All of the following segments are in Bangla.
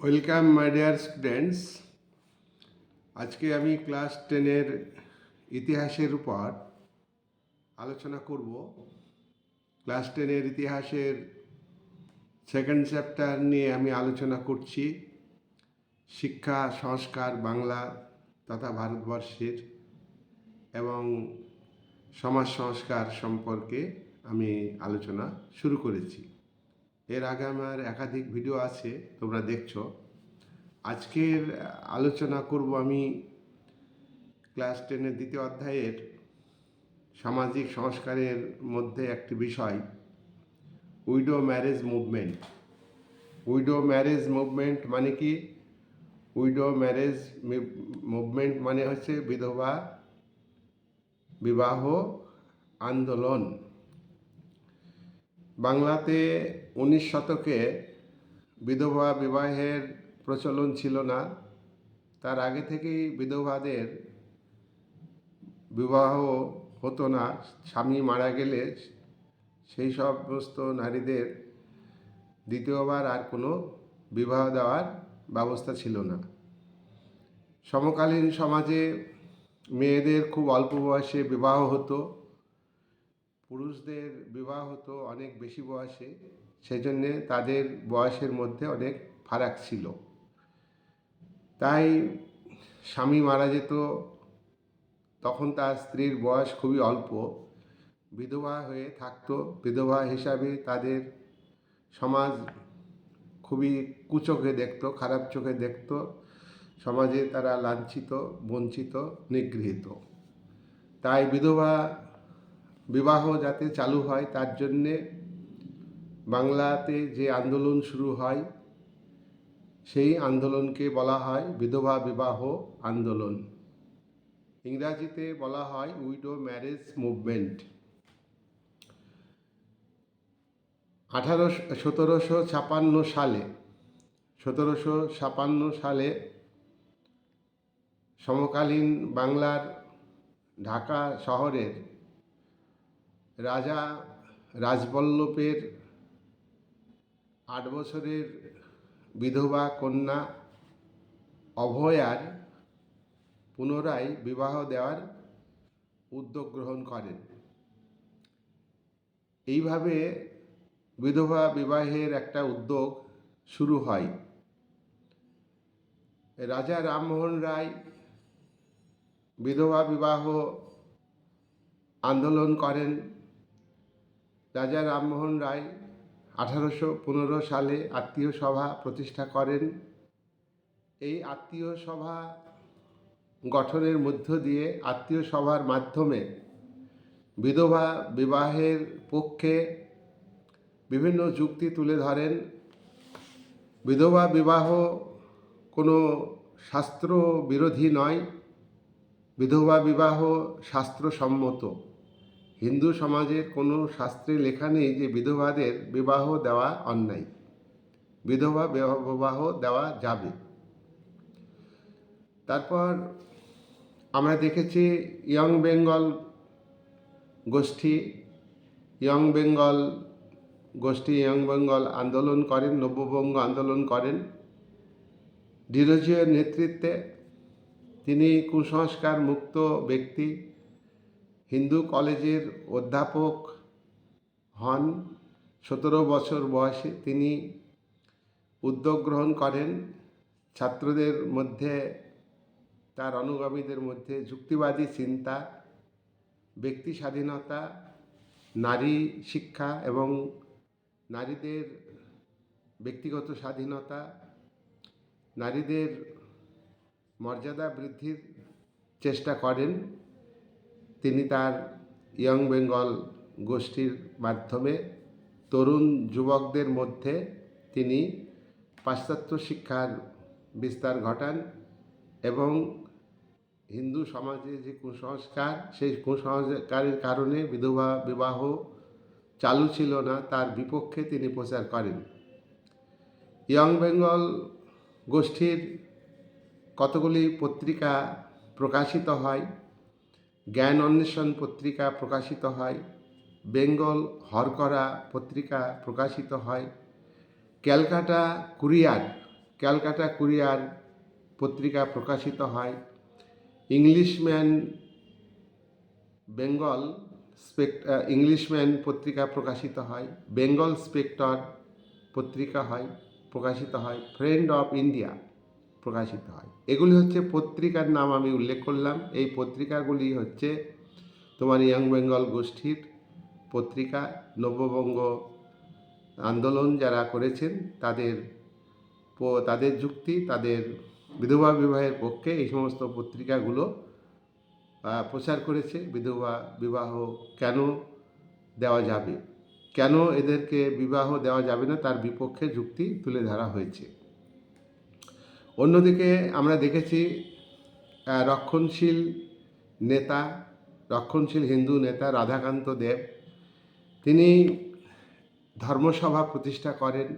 ওয়েলকাম মাই ডিয়ার স্টুডেন্টস আজকে আমি ক্লাস টেনের ইতিহাসের উপর আলোচনা করব। ক্লাস টেনের ইতিহাসের সেকেন্ড চ্যাপ্টার নিয়ে আমি আলোচনা করছি। শিক্ষা, সংস্কার, বাংলা তথা ভারতবর্ষের এবং সমাজ সংস্কার সম্পর্কে আমি আলোচনা শুরু করেছি। এর আগে আমার একাধিক ভিডিও আছে, তোমরা দেখছ। আজকের আলোচনা করব আমি ক্লাস টেনের দ্বিতীয় অধ্যায়ের সামাজিক সংস্কারের মধ্যে একটি বিষয়, widow marriage movement. Widow marriage movement মানে কি? উইডো ম্যারেজ মুভমেন্ট মানে হচ্ছে বিধবা বিবাহ আন্দোলন। বাংলাতে উনিশ শতকে বিধবা বিবাহের প্রচলন ছিল না। তার আগে থেকেই বিধবাদের বিবাহ হতো না। স্বামী মারা গেলে সেই সমস্ত নারীদের দ্বিতীয়বার আর কোনো বিবাহ দেওয়ার ব্যবস্থা ছিল না। সমকালীন সমাজে মেয়েদের খুব অল্প বয়সে বিবাহ হতো। পুরুষদের বিবাহ হতো অনেক বেশি বয়সে, সেজন্যে তাদের বয়সের মধ্যে অনেক ফারাক ছিল। তাই স্বামী মারা যেত, তখন তার স্ত্রীর বয়স খুবই অল্প। বিধবা হয়ে থাকতো। বিধবা হিসাবে তাদের সমাজ খুবই কুচোখে দেখতো, খারাপ চোখে দেখত। সমাজে তারা লাঞ্ছিত, বঞ্চিত, নিগৃহীত। তাই বিধবা বিবাহ যাতে চালু হয়, তার জন্যে বাংলাতে যে আন্দোলন শুরু হয়, সেই আন্দোলনকে বলা হয় বিধবা বিবাহ আন্দোলন। ইংরাজিতে বলা হয় উইডো ম্যারেজ মুভমেন্ট। আঠারো সতেরোশো ছাপান্ন সালে, সতেরোশো ছাপান্ন সালে সমকালীন বাংলার ঢাকা শহরের রাজা রাজবল্লভের আট বছরের বিধবা কন্যা অভয়ার পুনরায় বিবাহ দেওয়ার উদ্যোগ গ্রহণ করেন। এইভাবে বিধবা বিবাহের একটা উদ্যোগ শুরু হয়। রাজা রামমোহন রায় বিধবা বিবাহ আন্দোলন করেন। রাজা রামমোহন রায় আঠারোশো পনেরো সালে আত্মীয় সভা প্রতিষ্ঠা করেন। এই আত্মীয় সভা গঠনের মধ্য দিয়ে আত্মীয় সভার মাধ্যমে বিধবা বিবাহের পক্ষে বিভিন্ন যুক্তি তুলে ধরেন। বিধবা বিবাহ কোনো শাস্ত্র বিরোধী নয়, বিধবা বিবাহ শাস্ত্রসম্মত। হিন্দু সমাজের কোনো শাস্ত্রে লেখা নেই যে বিধবাদের বিবাহ দেওয়া অন্যায়। বিধবা বিবাহ দেওয়া যাবে। তারপর আমরা দেখেছি ইয়ং বেঙ্গল গোষ্ঠী, ইয়ং বেঙ্গল গোষ্ঠী, ইয়ং বেঙ্গল আন্দোলন করেন, নব্যবঙ্গ আন্দোলন করেন। ডিরোজিওর নেতৃত্বে তিনি কুসংস্কার মুক্ত ব্যক্তি। হিন্দু কলেজের অধ্যাপক হন। সতেরো বছর বয়সে তিনি উদ্যোগ গ্রহণ করেন। ছাত্রদের মধ্যে, তার অনুগামীদের মধ্যে যুক্তিবাদী চিন্তা, ব্যক্তি স্বাধীনতা, নারী শিক্ষা এবং নারীদের ব্যক্তিগত স্বাধীনতা, নারীদের মর্যাদা বৃদ্ধির চেষ্টা করেন। তিনি তার ইয়ং বেঙ্গল গোষ্ঠীর মাধ্যমে তরুণ যুবকদের মধ্যে তিনি পাশ্চাত্য শিক্ষার বিস্তার ঘটান এবং হিন্দু সমাজে যে কুসংস্কার, সেই কুসংস্কারের কারণে বিধবা বিবাহ চালু ছিল না, তার বিপক্ষে তিনি প্রচার করেন। ইয়ং বেঙ্গল গোষ্ঠীর কতগুলি পত্রিকা প্রকাশিত হয় জ্ঞান অন্বেষণ পত্রিকা প্রকাশিত হয়। বেঙ্গল হরকরা পত্রিকা প্রকাশিত হয়। ক্যালকাটা কুরিয়ার ক্যালকাটা কুরিয়ার পত্রিকা প্রকাশিত হয়। ইংলিশম্যান বেঙ্গল স্পেক ইংলিশম্যান পত্রিকা প্রকাশিত হয়। বেঙ্গল স্পেক্টর পত্রিকা হয়, প্রকাশিত হয়। ফ্রেন্ড অফ ইন্ডিয়া প্রকাশিত হয়। এগুলি হচ্ছে পত্রিকার নাম আমি উল্লেখ করলাম। এই পত্রিকাগুলি হচ্ছে তোমার ইয়ং বেঙ্গল গোষ্ঠীর পত্রিকা, নববঙ্গ আন্দোলন যারা করেছেন, তাদের তাদের যুক্তি, তাদের বিধবা বিবাহের পক্ষে এই সমস্ত পত্রিকাগুলো প্রচার করেছে। বিধবা বিবাহ কেন দেওয়া যাবে? কেন এদেরকে বিবাহ দেওয়া যাবে না? তার বিপক্ষে যুক্তি তুলে ধরা হয়েছে। অন্যদিকে আমরা দেখেছি রক্ষণশীল নেতা, রক্ষণশীল হিন্দু নেতা রাধাকান্ত দেব। তিনি ধর্মসভা প্রতিষ্ঠা করেন।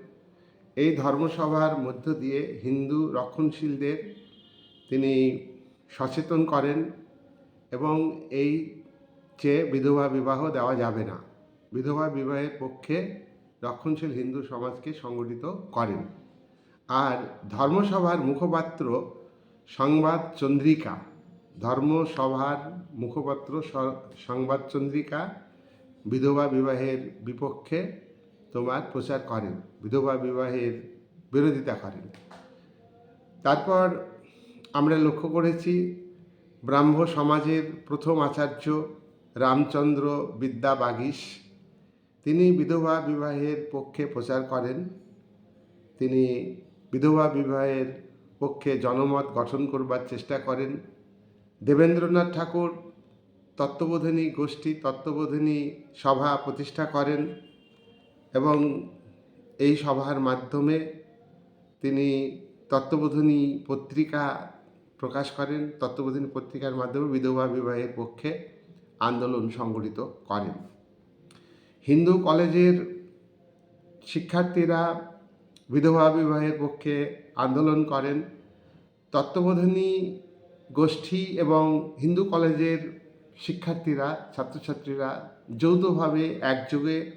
এই ধর্মসভার মধ্য দিয়ে হিন্দু রক্ষণশীলদের তিনি সচেতন করেন এবং এই যে বিধবা বিবাহ দেওয়া যাবে না, বিধবা বিবাহের পক্ষে রক্ষণশীল হিন্দু সমাজকে সংগঠিত করেন। আর ধর্মসভার মুখপাত্র সংবাদ চন্দ্রিকা। ধর্মসভার মুখপাত্র সংবাদ চন্দ্রিকা বিধবা বিবাহের বিপক্ষে তোমার প্রচার করেন, বিধবা বিবাহের বিরোধিতা করেন। তারপর আমরা লক্ষ্য করেছি ব্রাহ্ম সমাজের প্রথম আচার্য রামচন্দ্র বিদ্যা বাগীশ তিনি বিধবা বিবাহের পক্ষে প্রচার করেন। তিনি বিধবা বিবাহের পক্ষে জনমত গঠন করবার চেষ্টা করেন। দেবেন্দ্রনাথ ঠাকুর তত্ত্ববোধিনী গোষ্ঠী, তত্ত্ববোধিনী সভা প্রতিষ্ঠা করেন এবং এই সভার মাধ্যমে তিনি তত্ত্ববোধিনী পত্রিকা প্রকাশ করেন। তত্ত্ববোধিনী পত্রিকার মাধ্যমে বিধবা বিবাহের পক্ষে আন্দোলন সংগঠিত করেন। হিন্দু কলেজের শিক্ষার্থীরা বিধবা বিবাহের পক্ষে আন্দোলন করেন। তত্ত্ববোধিনী গোষ্ঠী এবং হিন্দু কলেজের শিক্ষার্থীরা, ছাত্রছাত্রীরা যৌথভাবে একযোগে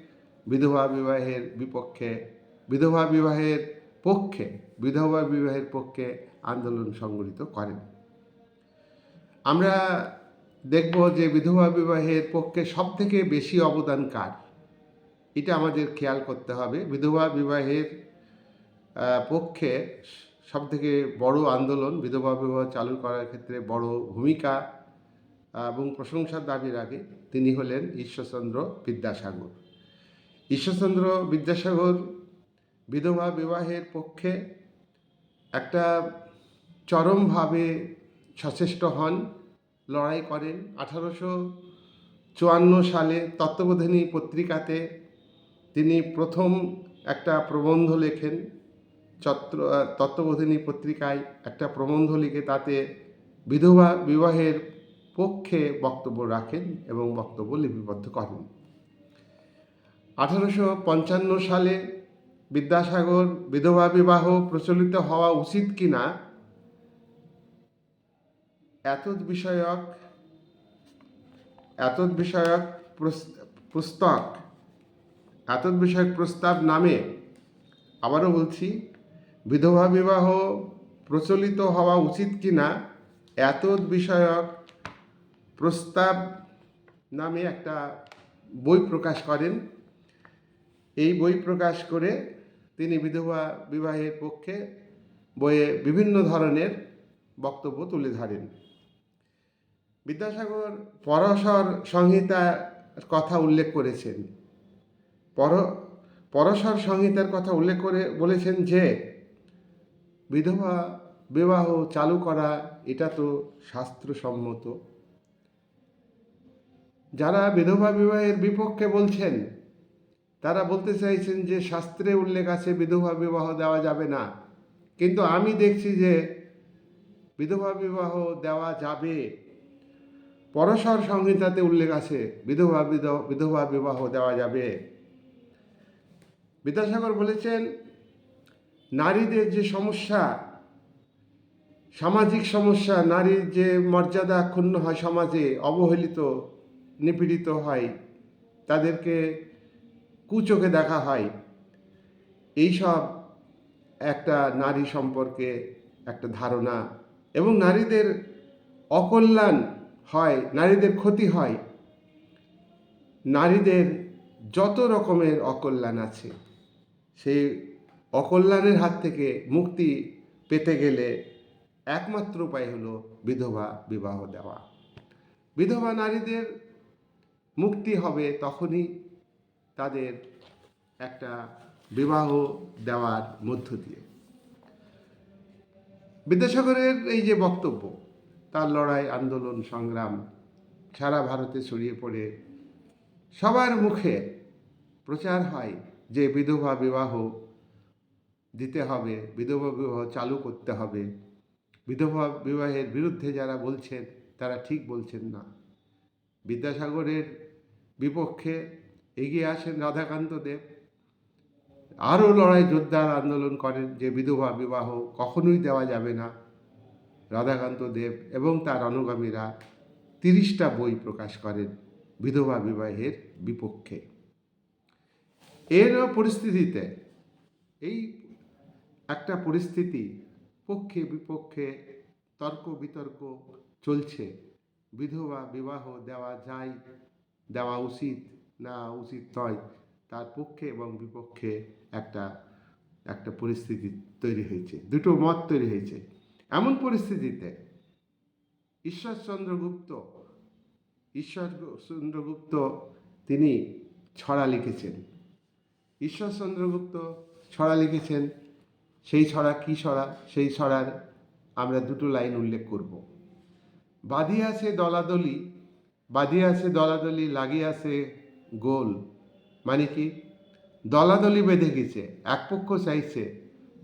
বিধবা বিবাহের বিপক্ষে, বিধবা বিবাহের পক্ষে, বিধবা বিবাহের পক্ষে আন্দোলন সংগঠিত করেন। আমরা দেখব যে বিধবা বিবাহের পক্ষে সবথেকে বেশি অবদান কার। এটা আমাদের খেয়াল করতে হবে। বিধবা বিবাহের পক্ষে সবথেকে বড় আন্দোলন বিধবা বিবাহ চালু করার ক্ষেত্রে বড় ভূমিকা এবং প্রশংসার দাবি রাখে তিনি হলেন ঈশ্বরচন্দ্র বিদ্যাসাগর। ঈশ্বরচন্দ্র বিদ্যাসাগর বিধবা বিবাহের পক্ষে একটা চরমভাবে সচেষ্ট হন, লড়াই করেন। আঠারোশো চুয়ান্ন সালে তত্ত্ববোধিনী পত্রিকাতে তিনি প্রথম একটা প্রবন্ধ লেখেন চত্র তত্ত্ববোধিনী পত্রিকায় একটা প্রবন্ধ লিখে তাতে বিধবা বিবাহের পক্ষে বক্তব্য রাখেন এবং বক্তব্য লিপিবদ্ধ করেন। আঠারোশো পঞ্চান্ন সালে বিদ্যাসাগর বিধবা বিবাহ প্রচলিত হওয়া উচিত কিনা এত বিষয়ক এত বিষয়ক পুস্তক, এতদ বিষয়ক প্রস্তাব নামে আবারও বলছি বিধবা বিবাহ প্রচলিত হওয়া উচিত কিনা এত বিষয়ক প্রস্তাব নামে একটা বই প্রকাশ করেন। এই বই প্রকাশ করে তিনি বিধবা বিবাহের পক্ষে বইয়ে বিভিন্ন ধরনের বক্তব্য তুলে ধরেন। বিদ্যাসাগর পরশর সংহিতার কথা উল্লেখ করেছেন। পর, পরশর সংহিতার কথা উল্লেখ করে বলেছেন যে বিধবা বিবাহ চালু করা, এটা তো শাস্ত্রসম্মত। যারা বিধবা বিবাহের বিপক্ষে বলছেন, তারা বলতে চাইছেন যে শাস্ত্রে উল্লেখ আছে, বিধবা বিবাহ দেওয়া যাবে না। কিন্তু আমি দেখছি যে বিধবা বিবাহ দেওয়া যাবে। পরশর সংহিতাতে উল্লেখ আছে, বিধবা বিধ- বিধবা বিবাহ দেওয়া যাবে। বিদ্যাসাগর বলেছেন নারীদের যে সমস্যা, সামাজিক সমস্যা, নারীর যে মর্যাদা ক্ষুণ্ণ হয় সমাজে, অবহেলিত, নিপীড়িত হয়, তাদেরকে কুচোকে দেখা হয়, এইসব একটা নারী সম্পর্কে একটা ধারণা। এবং নারীদের অকল্যাণ হয়, নারীদের ক্ষতি হয়, নারীদের যত রকমের অকল্যাণ আছে সেই অকল্যাণের হাত থেকে মুক্তি পেতে গেলে একমাত্র উপায় হলো বিধবা বিবাহ দেওয়া। বিধবা নারীদের মুক্তি হবে তখনই তাদের একটা বিবাহ দেওয়ার মধ্য দিয়ে। বিদ্যাসাগরের এই যে বক্তব্য, তার লড়াই, আন্দোলন, সংগ্রাম সারা ভারতে ছড়িয়ে পড়ে, সবার মুখে প্রচার হয় যে বিধবা বিবাহ দিতে হবে, বিধবা বিবাহ চালু করতে হবে। বিধবা বিবাহের বিরুদ্ধে যারা বলছেন, তারা ঠিক বলছেন না। বিদ্যাসাগরের বিপক্ষে এগিয়ে আসেন রাধাকান্ত দেব। আরও লড়াই যোদ্ধার আন্দোলন করেন যে বিধবা বিবাহ কখনোই দেওয়া যাবে না। রাধাকান্ত দেব এবং তার অনুগামীরা তিরিশটা বই প্রকাশ করেন বিধবা বিবাহের বিপক্ষে। এর পরিস্থিতিতে এই একটা পরিস্থিতি পক্ষে বিপক্ষে তর্ক বিতর্ক চলছে। বিধবা বিবাহ দেওয়া যায়, দেওয়া উচিত না উচিত নয়, তার পক্ষে এবং বিপক্ষে একটা একটা পরিস্থিতি তৈরি হয়েছে। দুটো মত তৈরি হয়েছে। এমন পরিস্থিতিতে ঈশ্বরচন্দ্র গুপ্ত ঈশ্বরচন্দ্র গুপ্ত তিনি ছড়া লিখেছেন। ঈশ্বরচন্দ্র গুপ্ত ছড়া লিখেছেন সেই ছড়া কী ছড়া? সেই ছড়ার আমরা দুটো লাইন উল্লেখ করব। বাঁধিয়াছে দলাদলি বাঁধিয়াছে দলাদলি লাগিয়াছে গোল। মানে কি? দলাদলি বেঁধে গেছে, এক পক্ষ চাইছে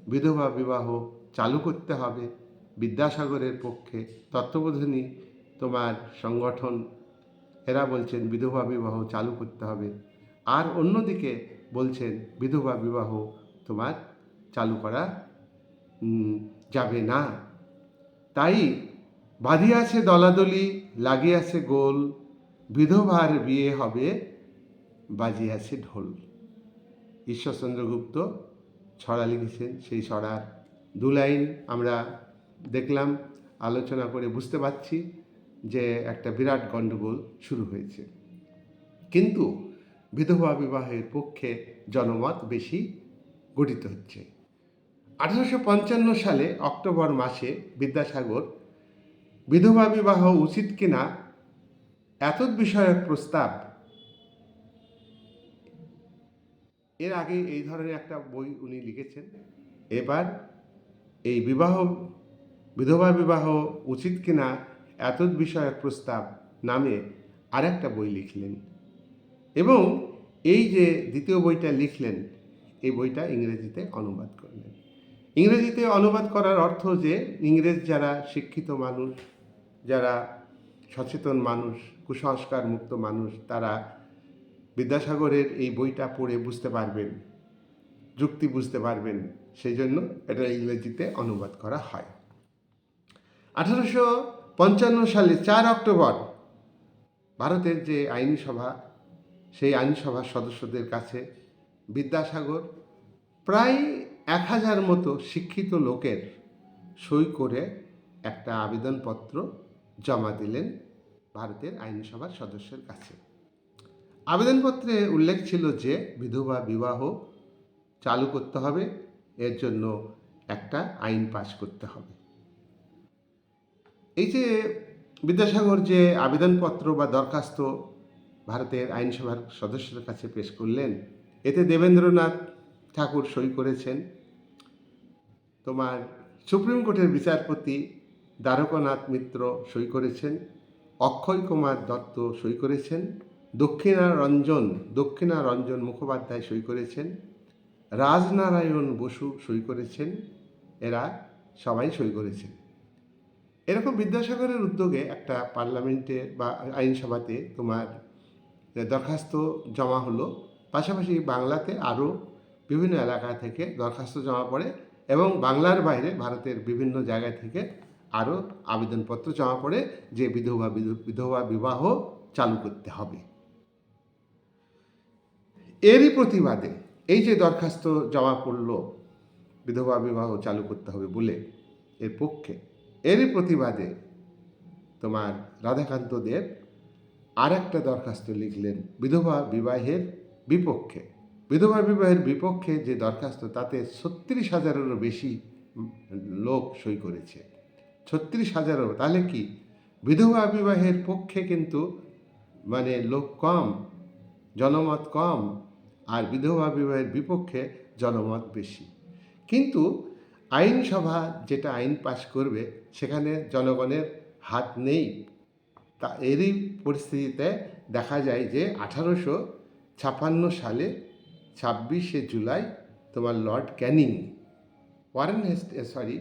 বিধবা বিবাহ চালু করতে হবে। বিদ্যাসাগরের পক্ষে তত্ত্ববোধনী তোমার সংগঠন, এরা বলছেন বিধবা বিবাহ চালু করতে হবে। আর অন্যদিকে বলছেন বিধবা বিবাহ তোমার চালু করা যাবে না। তাই বাঁধিয়ে বাঁধিয়াছে দলাদলি লাগিয়ে লাগিয়াছে গোল, বিধবার বিয়ে হবে বাজিয়ে বাজিয়াছে ঢোল। ঈশ্বরচন্দ্র গুপ্ত ছড়া লিখেছেন, সেই ছড়ার দু লাইন আমরা দেখলাম, আলোচনা করে বুঝতে পারছি যে একটা বিরাট গণ্ডগোল শুরু হয়েছে। কিন্তু বিধবা বিবাহের পক্ষে জনমত বেশি গঠিত হচ্ছে। আঠারোশো পঞ্চান্ন সালে অক্টোবর মাসে বিদ্যাসাগর বিধবা বিবাহ উচিত কিনা এত বিষয়ক প্রস্তাব। এর আগে এই ধরনের একটা বই উনি লিখেছেন। এবার এই বিবাহ, বিধবা বিবাহ উচিত কিনা এত বিষয়ক প্রস্তাব নামে আরেকটা বই লিখলেন। এবং এই যে দ্বিতীয় বইটা লিখলেন, এই বইটা ইংরেজিতে অনুবাদ করলেন। ইংরেজিতে অনুবাদ করার অর্থ যে ইংরেজ যারা শিক্ষিত মানুষ, যারা সচেতন মানুষ, কুসংস্কার মুক্ত মানুষ, তারা বিদ্যাসাগরের এই বইটা পড়ে বুঝতে পারবেন, যুক্তি বুঝতে পারবেন, সেই জন্য এটা ইংরেজিতে অনুবাদ করা হয়। আঠারোশো পঞ্চান্ন সালে চার অক্টোবর ভারতের যে আইনসভা, সেই আইনসভার সদস্যদের কাছে বিদ্যাসাগর প্রায় এক হাজার মতো শিক্ষিত লোকের সই করে একটা আবেদনপত্র জমা দিলেন ভারতের আইনসভার সদস্যের কাছে। আবেদনপত্রে উল্লেখ ছিল যে, বিধবা বিবাহ চালু করতে হবে, এর জন্য একটা আইন পাশ করতে হবে। এই যে বিদ্যাসাগর যে আবেদনপত্র বা দরখাস্ত ভারতের আইনসভার সদস্যদের কাছে পেশ করলেন, এতে দেবেন্দ্রনাথ ঠাকুর সই করেছেন। তোমার সুপ্রিম কোর্টের বিচারপতি দ্বারকানাথ মিত্র সই করেছেন, অক্ষয় কুমার দত্ত সই করেছেন, দক্ষিণা রঞ্জন দক্ষিণা রঞ্জন মুখোপাধ্যায় সই করেছেন, রাজনারায়ণ বসু সই করেছেন, এরা সবাই সই করেছেন। এরকম বিদ্যাসাগরের উদ্যোগে একটা পার্লামেন্টে বা আইনসভাতে তোমার দরখাস্ত জমা হলো, পাশাপাশি বাংলাতে আরও বিভিন্ন এলাকা থেকে দরখাস্ত জমা পড়ে এবং বাংলার বাইরে ভারতের বিভিন্ন জায়গা থেকে আরও আবেদনপত্র জমা পড়ে যে বিধবা বিধ- বিধবা বিবাহ চালু করতে হবে। এরই প্রতিবাদে এই যে দরখাস্ত জমা পড়ল বিধবা বিবাহ চালু করতে হবে বলে এর পক্ষে, এরই প্রতিবাদে তোমার রাধাকান্ত দেব আর একটা দরখাস্ত লিখলেন বিধবা বিবাহের বিপক্ষে। বিধবা বিবাহের বিপক্ষে যে দরখাস্ত, তাতে ছত্রিশ হাজারেরও বেশি লোক সই করেছে। ছত্রিশ হাজারও, তাহলে কি? বিধবা বিবাহের পক্ষে কিন্তু মানে লোক কম, জনমত কম, আর বিধবা বিবাহের বিপক্ষে জনমত বেশি। কিন্তু আইনসভা যেটা আইন পাশ করবে, সেখানে জনগণের হাত নেই। তা এরই পরিস্থিতিতে দেখা যায় যে আঠারোশো ছাপান্ন সালে ছাব্বিশে জুলাই তোমার লর্ড ক্যানিং। ওয়ারেন হেস্ট সরি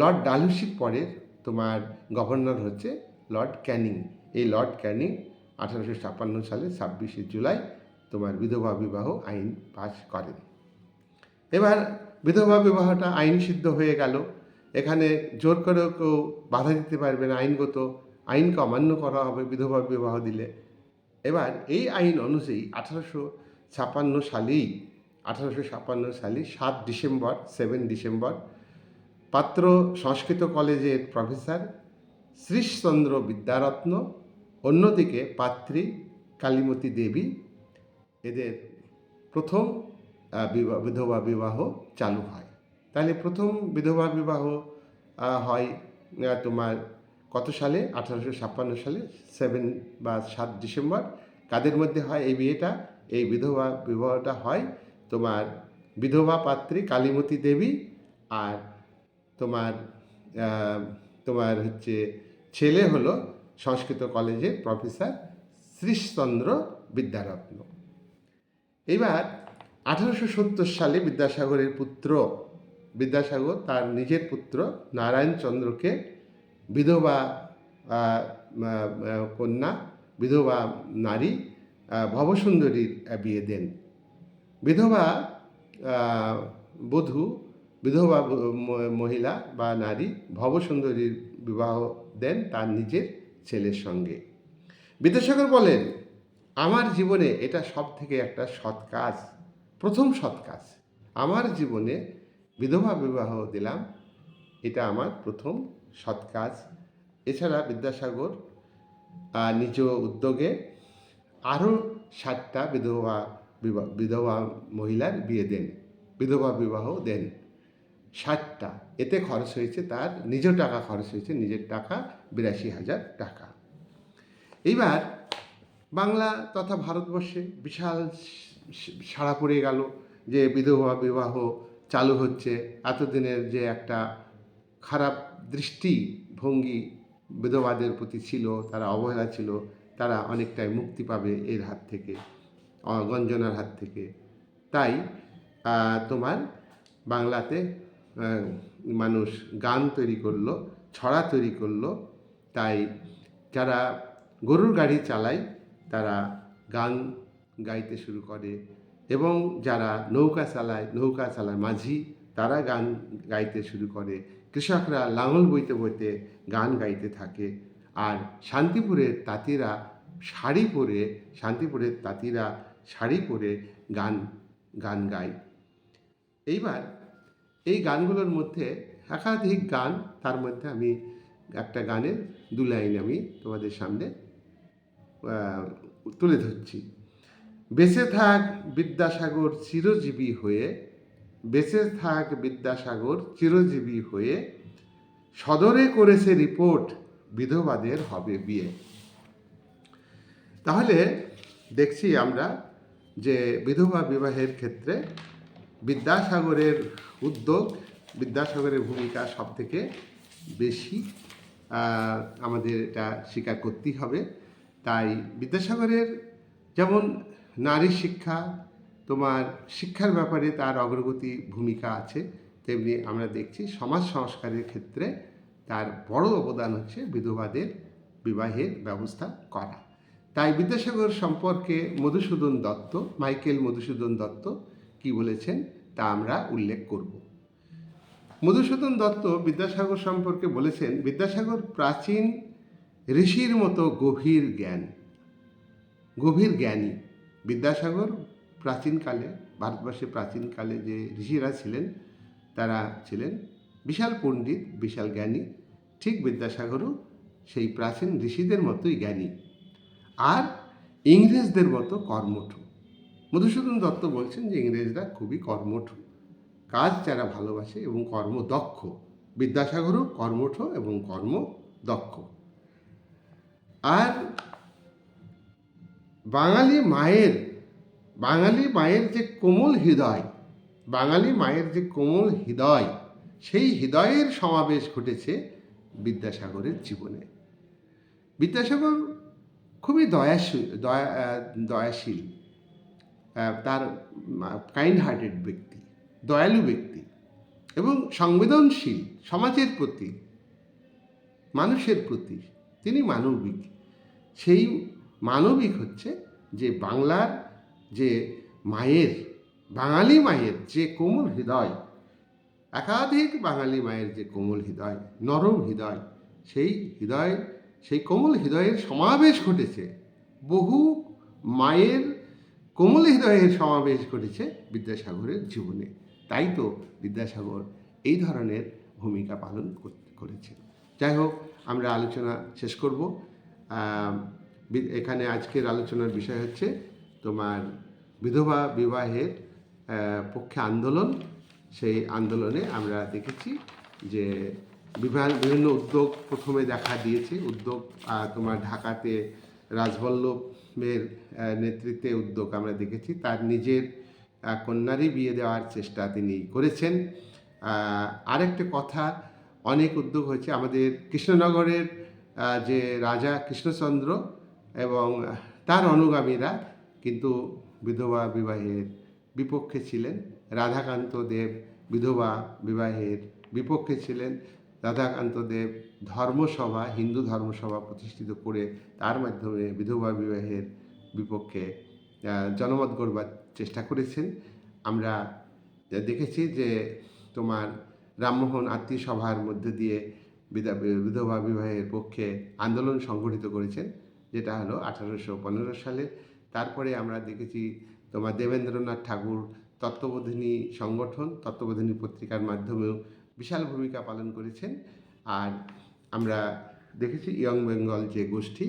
লর্ড ডালহুসির পরে তোমার গভর্নর হচ্ছে লর্ড ক্যানিং। এই লর্ড ক্যানিং আঠারোশো ছাপ্পান্ন সালে ছাব্বিশে জুলাই তোমার বিধবা বিবাহ আইন পাশ করেন। এবার বিধবা বিবাহটা আইন সিদ্ধ হয়ে গেল। এখানে জোর করেও কেউ বাধা দিতে পারবে না আইনগত। আইনকে অমান্য করা হবে বিধবা বিবাহ দিলে। এবার এই আইন অনুযায়ী আঠারোশো ছাপ্পান্ন সালেই, আঠারোশো ছাপান্ন সালে সাত ডিসেম্বর, সেভেন ডিসেম্বর, পাত্র সংস্কৃত কলেজের প্রফেসর শ্রীশচন্দ্র বিদ্যারত্ন, অন্যদিকে পাত্রী কালীমতী দেবী, এদের প্রথম বিধবা বিবাহ চালু হয়। তাহলে প্রথম বিধবা বিবাহ হয় তোমার কত সালে? আঠারোশো ছাপ্পান্ন সালে, সেভেন বা সাত ডিসেম্বর। কাদের মধ্যে হয় এই বিয়েটা? এই বিধবা বিবাহটা হয় তোমার বিধবা পাত্রী কালীমতী দেবী আর তোমার তোমার হচ্ছে ছেলে হলো সংস্কৃত কলেজের প্রফেসর শ্রীশচন্দ্র বিদ্যারত্ন। এবার আঠারোশো সত্তর সালে বিদ্যাসাগরের পুত্র, বিদ্যাসাগর তার নিজের পুত্র নারায়ণচন্দ্রকে বিধবা কন্যা, বিধবা নারী ভবসুন্দরীর বিয়ে দেন। বিধবা বধূ, বিধবা মহিলা বা নারী ভবসুন্দরীর বিবাহ দেন তার নিজের ছেলের সঙ্গে। বিদ্যাসাগর বলেন, আমার জীবনে এটা সব থেকে একটা সৎ কাজ, প্রথম সৎ কাজ। আমার জীবনে বিধবা বিবাহ দিলাম, এটা আমার প্রথম সৎ কাজ। এছাড়া বিদ্যাসাগর নিজ উদ্যোগে আরও ষাটটা বিধবা বিধবা মহিলার বিয়ে দেন, বিধবা বিবাহ দেন। ষাটটা এতে খরচ হয়েছে তার নিজ টাকা খরচ হয়েছে, নিজের টাকা, বিরাশি হাজার টাকা। এইবার বাংলা তথা ভারতবর্ষে বিশাল সাড়া পড়ে গেল যে বিধবা বিবাহ চালু হচ্ছে। এতদিনের যে একটা খারাপ দৃষ্টিভঙ্গি বিধবাদের প্রতি ছিল, তারা অবহেলা ছিল তারা অনেকটাই মুক্তি পাবে এর হাত থেকে গঞ্জনার হাত থেকে। তাই তোমার বাংলাতে মানুষ গান তৈরি করল, ছড়া তৈরি করল। তাই যারা গরুর গাড়ি চালায়, তারা গান গাইতে শুরু করে। এবং যারা নৌকা চালায় নৌকা চালায় মাঝি, তারা গান গাইতে শুরু করে। কৃষকরা লাঙল বইতে বইতে গান গাইতে থাকে। আর শান্তিপুরের তাঁতিরা শাড়ি পরে, শান্তিপুরের তাঁতিরা শাড়ি পরে গান গান গায়। এইবার এই গানগুলোর মধ্যে একাধিক গান, তার মধ্যে আমি একটা গানের দু লাইন আমি তোমাদের সামনে তুলে ধরছি। বেঁচে থাক বিদ্যাসাগর চিরজীবী হয়ে, বেঁচে থাক বিদ্যাসাগর চিরজীবী হয়ে, সদরে করেছে রিপোর্ট বিধবাদের হবে বিয়ে। তাহলে দেখছি আমরা যে বিধবা বিবাহের ক্ষেত্রে বিদ্যাসাগরের উদ্যোগ, বিদ্যাসাগরের ভূমিকা সব থেকে বেশি আমাদের এটা স্বীকার করতেই হবে। তাই বিদ্যাসাগরের যেমন নারী শিক্ষা, তোমার শিক্ষার ব্যাপারে তার অগ্রগতি ভূমিকা আছে, তেমনি আমরা দেখছি সমাজ সংস্কারের ক্ষেত্রে তার বড় অবদান হচ্ছে বিধবাদের বিবাহের ব্যবস্থা করা। তাই বিদ্যাসাগর সম্পর্কে মধুসূদন দত্ত, মাইকেল মধুসূদন দত্ত কি বলেছেন তা আমরা উল্লেখ করব। মধুসূদন দত্ত বিদ্যাসাগর সম্পর্কে বলেছেন, বিদ্যাসাগর প্রাচীন ঋষির মতো গভীর জ্ঞান, গভীর জ্ঞানী। বিদ্যাসাগর প্রাচীনকালে ভারতবর্ষে প্রাচীনকালে যে ঋষিরা ছিলেন, তারা ছিলেন বিশাল পণ্ডিত, বিশাল জ্ঞানী, ঠিক বিদ্যাসাগরও সেই প্রাচীন ঋষিদের মতোই জ্ঞানী। আর ইংরেজদের মতো কর্মঠ। মধুসূদন দত্ত বলছেন যে ইংরেজরা খুবই কর্মঠ। কাজ যারা ভালোবাসে এবং কর্মদক্ষ। বিদ্যাসাগরও কর্মঠ এবং কর্মদক্ষ। আর বাঙালি মায়ের বাঙালি মায়ের যে কোমল হৃদয়, বাঙালি মায়ের যে কোমল হৃদয় সেই হৃদয়ের সমাবেশ ঘটেছে বিদ্যাসাগরের জীবনে। বিদ্যাসাগর খুবই দয়াশীল দয়া, দয়াশীল তার কাইন্ড হার্টেড ব্যক্তি, দয়ালু ব্যক্তি এবং সংবেদনশীল সমাজের প্রতি, মানুষের প্রতি। তিনি মানবিক। সেই মানবিক হচ্ছে যে বাংলার যে মায়ের, বাঙালি মায়ের যে কোমল হৃদয় একাধিক বাঙালি মায়ের যে কোমল হৃদয়, নরম হৃদয়, সেই হৃদয়, সেই কোমল হৃদয়ের সমাবেশ ঘটেছে। বহু মায়ের কোমল হৃদয়ের সমাবেশ ঘটেছে বিদ্যাসাগরের জীবনে। তাই তো বিদ্যাসাগর এই ধরনের ভূমিকা পালন করেছে যাই হোক, আমরা আলোচনা শেষ করব। এখানে আজকের আলোচনার বিষয় হচ্ছে তোমার বিধবা বিবাহের পক্ষে আন্দোলন। সেই আন্দোলনে আমরা দেখেছি যে বিভিন্ন বিভিন্ন উদ্যোগ প্রথমে দেখা দিয়েছে। উদ্যোগ তোমার ঢাকাতে রাজবল্লভের নেতৃত্বে উদ্যোগ আমরা দেখেছি। তার নিজের কন্যারই বিয়ে দেওয়ার চেষ্টা তিনি করেছেন। আরেকটা কথা, অনেক উদ্যোগ হয়েছে। আমাদের কৃষ্ণনগরের যে রাজা কৃষ্ণচন্দ্র এবং তার অনুগামীরা কিন্তু বিধবা বিবাহের বিপক্ষে ছিলেন। রাধাকান্ত দেব বিধবা বিবাহের বিপক্ষে ছিলেন। রাধাকান্ত দেব ধর্মসভা, হিন্দু ধর্মসভা প্রতিষ্ঠিত করে তার মাধ্যমে বিধবা বিবাহের বিপক্ষে জনমত গড়বার চেষ্টা করেছেন। আমরা দেখেছি যে তোমার রামমোহন আত্মীয় সভার মধ্যে দিয়ে বিধবা বিবাহের পক্ষে আন্দোলন সংগঠিত করেছেন, যেটা হলো আঠারোশো পনেরো সালে। তারপরে আমরা দেখেছি তোমার দেবেন্দ্রনাথ ঠাকুর তত্ত্ববোধিনী সংগঠন, তত্ত্ববোধিনী পত্রিকার মাধ্যমেও বিশাল ভূমিকা পালন করেছেন। আর আমরা দেখেছি ইয়ং বেঙ্গল যে গোষ্ঠী,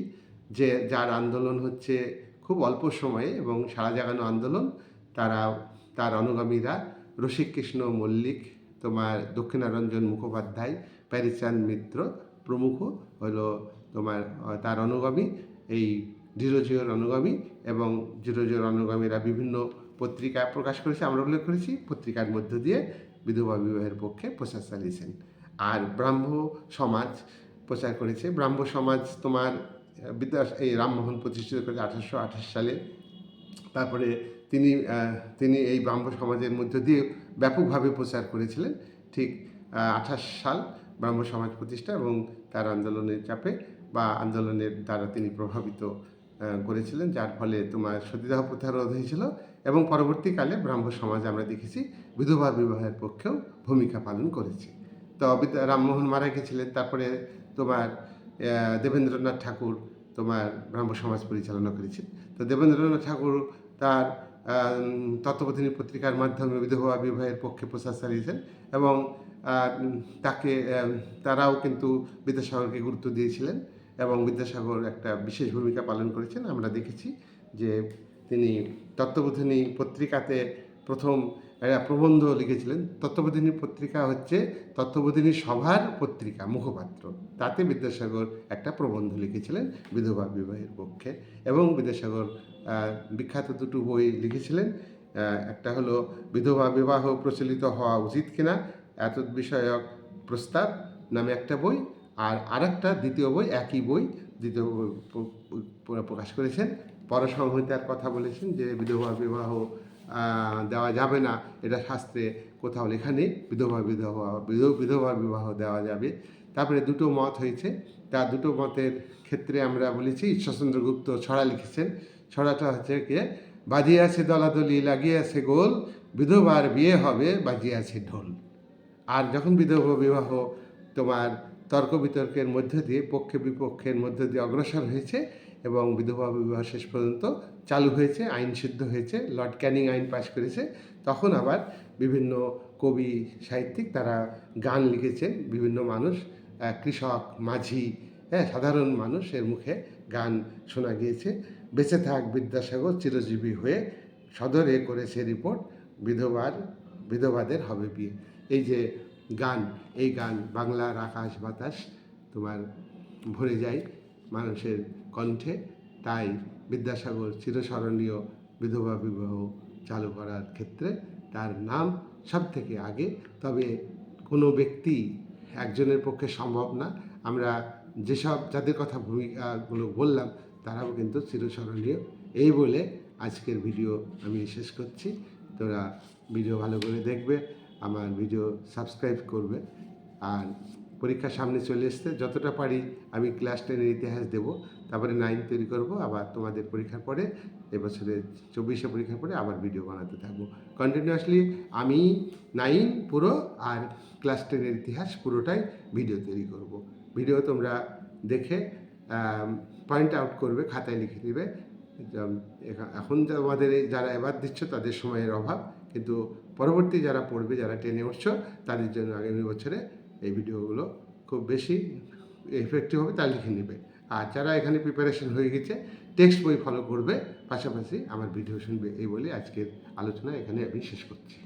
যে যার আন্দোলন হচ্ছে খুব অল্প সময়ে এবং সারা জাগানো আন্দোলন, তারা, তার অনুগামীরা রসিককৃষ্ণ মল্লিক, তোমার দক্ষিণারঞ্জন মুখোপাধ্যায় প্যারিচাঁদ মিত্র প্রমুখ হলো তোমার, তার অনুগামী, এই জিরো জিরোর অনুগামী এবং জিরো জিরোর অনুগামীরা বিভিন্ন পত্রিকা প্রকাশ করেছে, আমরা উল্লেখ করেছি, পত্রিকার মধ্য দিয়ে বিধবা বিবাহের পক্ষে প্রচার চালিয়েছেন। আর ব্রাহ্ম সমাজ প্রচার করেছে। ব্রাহ্ম সমাজ তোমার বিদ্যা এই রামমোহন প্রতিষ্ঠিত করেছে আঠারোশো আঠাশ সালে। তারপরে তিনি তিনি এই ব্রাহ্ম সমাজের মধ্য দিয়ে ব্যাপকভাবে প্রচার করেছিলেন। ঠিক আঠাশ সাল ব্রাহ্ম সমাজ প্রতিষ্ঠা এবং তার আন্দোলনের চাপে বা আন্দোলনের দ্বারা তিনি প্রভাবিত করেছিলেন, যার ফলে তোমার সতীদাহ প্রথা রোধ হয়েছিল। এবং পরবর্তীকালে ব্রাহ্ম সমাজ আমরা দেখেছি বিধবা বিবাহের পক্ষেও ভূমিকা পালন করেছে। তো রামমোহন মারা গেছিলেন, তারপরে তোমার দেবেন্দ্রনাথ ঠাকুর তোমার ব্রাহ্ম সমাজ পরিচালনা করেছেন। তো দেবেন্দ্রনাথ ঠাকুর তার তত্ত্ববোধিনী পত্রিকার মাধ্যমে বিধবা বিবাহের পক্ষে প্রচার চালিয়েছেন এবং তাকে তারাও কিন্তু বিদ্যাসাগরকে গুরুত্ব দিয়েছিলেন এবং বিদ্যাসাগর একটা বিশেষ ভূমিকা পালন করেছেন। আমরা দেখেছি যে তিনি তত্ত্ববোধিনী পত্রিকাতে প্রথম একটা প্রবন্ধ লিখেছিলেন। তত্ত্ববোধিনী পত্রিকা হচ্ছে তত্ত্ববোধিনী সভার পত্রিকা, মুখপাত্র। তাতে বিদ্যাসাগর একটা প্রবন্ধ লিখেছিলেন বিধবা বিবাহের পক্ষে এবং বিদ্যাসাগর বিখ্যাত দুটো বই লিখেছিলেন। একটা হলো বিধবা বিবাহ প্রচলিত হওয়া উচিত কিনা এত বিষয়ক প্রস্তাব নামে একটা বই। আর আরেকটা, দ্বিতীয় বই, একই বই, দ্বিতীয় প্রকাশ করেছেন পরসংহিতার কথা বলেছেন যে বিধবা, বিবাহ দেওয়া যাবে না। এটা শাস্ত্রে কোথাও লেখা নেই, বিধবা বিধবা বিধবা, বিবাহ দেওয়া যাবে। তারপরে দুটো মত হয়েছে। তা দুটো মতের ক্ষেত্রে আমরা বলেছি ঈশ্বরচন্দ্র গুপ্ত ছড়া লিখেছেন। ছড়াটা হচ্ছে কে? বাজিয়ে আছে দলাদলি লাগিয়ে আছে গোল, বিধবার বিয়ে হবে বাজিয়ে আছে ঢোল। আর যখন বিধবা, বিবাহ তোমার তর্ক বিতর্কের মধ্য দিয়ে পক্ষে বিপক্ষের মধ্য দিয়ে অগ্রসর হয়েছে এবং বিধবা বিবাহ শেষ পর্যন্ত চালু হয়েছে, আইন সিদ্ধ হয়েছে, লর্ড ক্যানিং আইন পাশ করেছে। তখন আবার বিভিন্ন কবি, সাহিত্যিক তারা গান লিখেছেন, বিভিন্ন মানুষ কৃষক, মাঝি হ্যাঁ সাধারণ মানুষের মুখে গান শোনা গিয়েছে। বেঁচে থাক বিদ্যাসাগর, চিরজীবী হয়ে সদরে করেছে রিপোর্ট, বিধবার, বিধবাদের হবে বিয়ে। এই যে গান, এই গান, বাংলার আকাশ বাতাস তোমার ভরে যায় মানুষের কণ্ঠে তাই বিদ্যাসাগর চিরস্মরণীয় বিধবা বিবাহ চালু করার ক্ষেত্রে তার নাম সব থেকে আগে। তবে কোনো ব্যক্তি একজনের পক্ষে সম্ভব না। আমরা যেসব যাদের কথা ভূমিকাগুলো বললাম, তারাও কিন্তু চিরস্মরণীয়। এই বলে আজকের ভিডিও আমি শেষ করছি। তোরা ভিডিও ভালো করে দেখবে, আমার ভিডিও সাবস্ক্রাইব করবে। আর পরীক্ষা সামনে চলে এসছে। যতটা পারি আমি ক্লাস টেনের ইতিহাস দেবো। তারপরে নাইন তৈরি করব। আবার তোমাদের পরীক্ষার পরে এবছরে চব্বিশে পরীক্ষার পরে আবার ভিডিও বানাতে থাকব। কন্টিনিউয়াসলি আমি নাইন পুরো আর ক্লাস টেনের ইতিহাস পুরোটাই ভিডিও তৈরি করব। ভিডিও তোমরা দেখে পয়েন্ট আউট করবে, খাতায় লিখে দিবে। এখন আমাদের যারা এবার দিচ্ছ তাদের সময়ের অভাব। কিন্তু পরবর্তী যারা পড়বে, যারা টেনে উঠছো, তাদের জন্য আগামী বছরে এই ভিডিওগুলো খুব বেশি এফেক্টিভ হবে তা লিখে নেবে। আর যারা এখানে প্রিপারেশন হয়ে গেছে টেক্সট বই ফলো করবে, পাশাপাশি আমার ভিডিও শুনবে এই বলে আজকের আলোচনা এখানে আমি শেষ করছি।